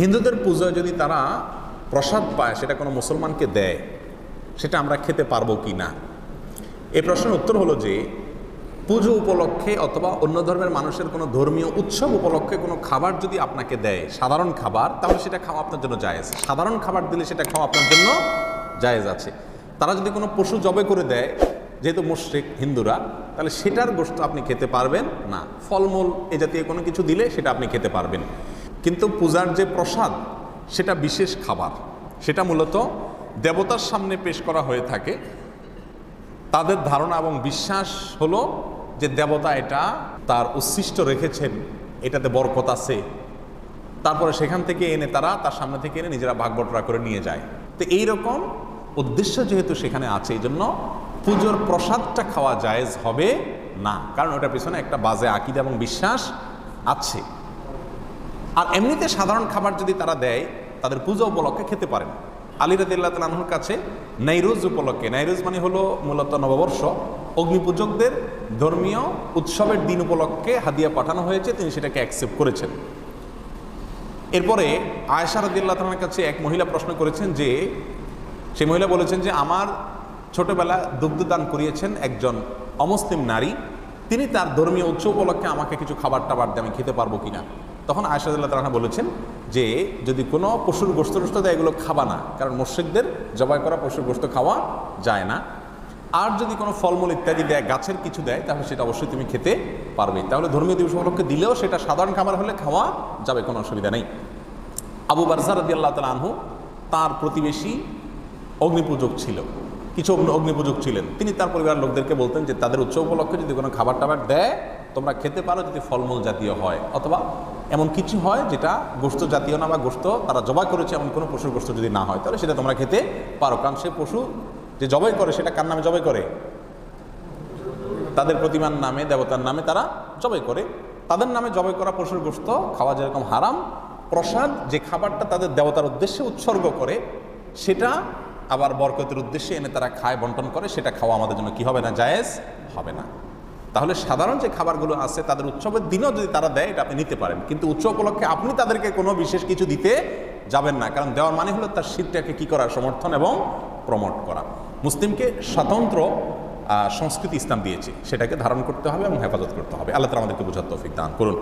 হিন্দুদের পুজোয় যদি তারা প্রসাদ পায়, সেটা কোনো মুসলমানকে দেয়, সেটা আমরা খেতে পারব কি না? এই প্রশ্নের উত্তর হলো যে, পুজো উপলক্ষে অথবা অন্য ধর্মের মানুষের কোনো ধর্মীয় উৎসব উপলক্ষে কোনো খাবার যদি আপনাকে দেয়, সাধারণ খাবার, তাহলে সেটা খাওয়া আপনার জন্য জায়েজ। সাধারণ খাবার দিলে সেটা খাওয়া আপনার জন্য জায়েজ আছে। তারা যদি কোনো পশু জবে করে দেয়, যেহেতু মুশ্রিক হিন্দুরা, তাহলে সেটার গোস্ত আপনি খেতে পারবেন না। ফলমূল এ জাতীয় কোনো কিছু দিলে সেটা আপনি খেতে পারবেন। কিন্তু পূজার যে প্রসাদ, সেটা বিশেষ খাবার। সেটা মূলত দেবতার সামনে পেশ করা হয়ে থাকে। তাদের ধারণা এবং বিশ্বাস হলো যে দেবতা এটা তার উচ্ছিষ্ট রেখেছেন, এটাতে বরকত আছে। তারপরে সেখান থেকে এনে তারা তার সামনে থেকে এনে নিজেরা ভাগ বটরা করে নিয়ে যায়। তো এই রকম উদ্দেশ্য যেহেতু সেখানে আছে এই জন্য পুজোর প্রসাদটা খাওয়া জায়েজ হবে না। কারণ ওটার পিছনে একটা বাজে আকিদা এবং বিশ্বাস আছে। আর এমনিতে সাধারণ খাবার যদি তারা দেয়, তাদের পূজা উপলক্ষে খেতে পারেন আলী রাদিল্লাহ কাছে নাইরোজ উপলক্ষে, নাইরোজ মানে হলো মূলত নববর্ষ, অগ্নিপূজকদের ধর্মীয় উৎসবের দিন উপলক্ষে হাদিয়া পাঠানো হয়েছে, তিনি সেটাকে অ্যাকসেপ্ট করেছেন। এরপরে আয়েশা রাদিল্লাহ কাছে এক মহিলা প্রশ্ন করেছেন যে সেই মহিলা বলেছেন যে, আমার ছোটবেলা দুগ্ধদান করিয়েছেন একজন অমুসলিম নারী, তিনি তার ধর্মীয় উৎসব উপলক্ষে আমাকে কিছু খাবার টাবার দিয়ে আমি খেতে পারব কিনা? তখন আয়সাদুল্লাহ তালা বলেছেন যে যদি কোনো পশুর গোস্ত টোস্ত দেয়, এগুলো খাবা না। কারণ মুর্শিকদের জবাই করা পশুর গোস্ত খাওয়া যায় না। আর যদি কোনো ফলমূল ইত্যাদি দেয়, গাছের কিছু দেয়, তাহলে সেটা অবশ্যই তুমি খেতে পারবে। তাহলে ধর্মীয় দিবস উপলক্ষে দিলেও সেটা সাধারণ খাবার হলে খাওয়া যাবে, কোনো অসুবিধা নেই। আবু বারজার রদি আল্লাহ তালা আনহু তাঁর প্রতিবেশী অগ্নিপূজক ছিল। কিছু অগ্নি, অগ্নিপূজক ছিলেন। তিনি তার পরিবারের লোকদেরকে বলতেন যে, তাদের উৎসব উপলক্ষে যদি কোনো খাবার টাবার দেয় তোমরা খেতে পারো যদি ফলমূল জাতীয় হয়, অথবা এমন কিছু হয় যেটা গোস্ত জাতীয় না বা গোস্ত তারা জবাই করেছে, এমন কোনো পশুর গোস্ত যদি না হয়, তাহলে সেটা তোমরা খেতে পারো। কারণ সে পশু যে জবাই করে, সেটা কার নামে জবাই করে? তাদের প্রতিমার নামে, দেবতার নামে তারা জবাই করে। তাদের নামে জবাই করা পশুর গোস্ত খাওয়া যেরকম হারাম, প্রসাদ, যে খাবারটা তাদের দেবতার উদ্দেশ্যে উৎসর্গ করে, সেটা আবার বরকতের উদ্দেশ্যে এনে তারা খায়, বন্টন করে, সেটা খাওয়া আমাদের জন্য কি হবে না? জায়েজ হবে না। তাহলে সাধারণ যে খাবারগুলো আছে, তাদের উৎসবের দিনও যদি তারা দেয়, এটা আপনি নিতে পারেন। কিন্তু উৎসব উপলক্ষে আপনি তাদেরকে কোনো বিশেষ কিছু দিতে যাবেন না। কারণ দেওয়ার মানে হলো তার শীতটাকে কী করা, সমর্থন এবং প্রমোট করা। মুসলিমকে স্বতন্ত্র সংস্কৃতি ইসলাম দিয়েছে। সেটাকে ধারণ করতে হবে এবং হেফাজত করতে হবে। আল্লাহ তালা আমাদেরকে বোঝার তৌফিক দান করুন।